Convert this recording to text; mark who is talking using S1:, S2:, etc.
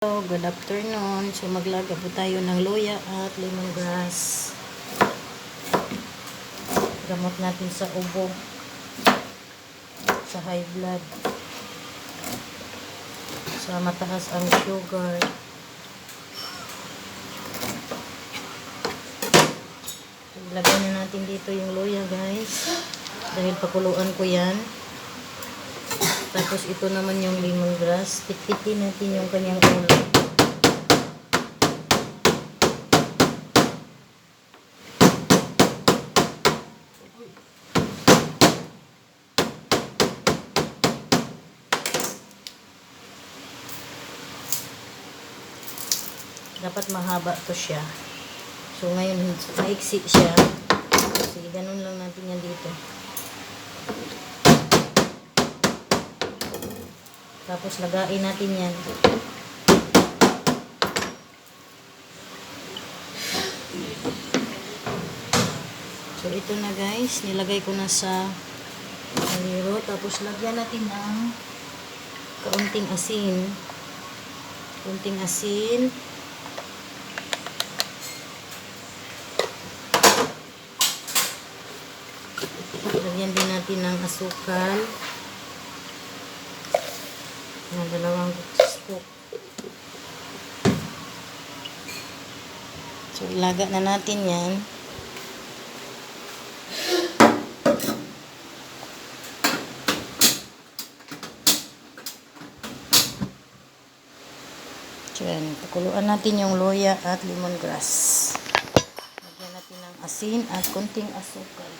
S1: Hello, good afternoon. So maglaga po tayo ng loya at lemongrass. Gamot natin sa ubo. Sa high blood. Sa mataas ang sugar. Ilagay na natin dito yung loya guys. Dahil pakuluan ko yan. Tapos ito naman yung lemongrass. Pitpitin natin yung kanyang ulo. Dapat mahaba to siya. So ngayon, maiksi siya. Sige, ganun lang natin yan dito. Tapos lagain natin yan. So ito na guys, nilagay ko na sa kaliro. Tapos lagyan natin ng kaunting asin. Kaunting asin. Lagyan din natin ng asukal. Ng dalawang scoop. So, ilaga na natin yan. Yan. Pakuluan natin yung loya at lemongrass. Lagyan natin ng asin at konting asukal.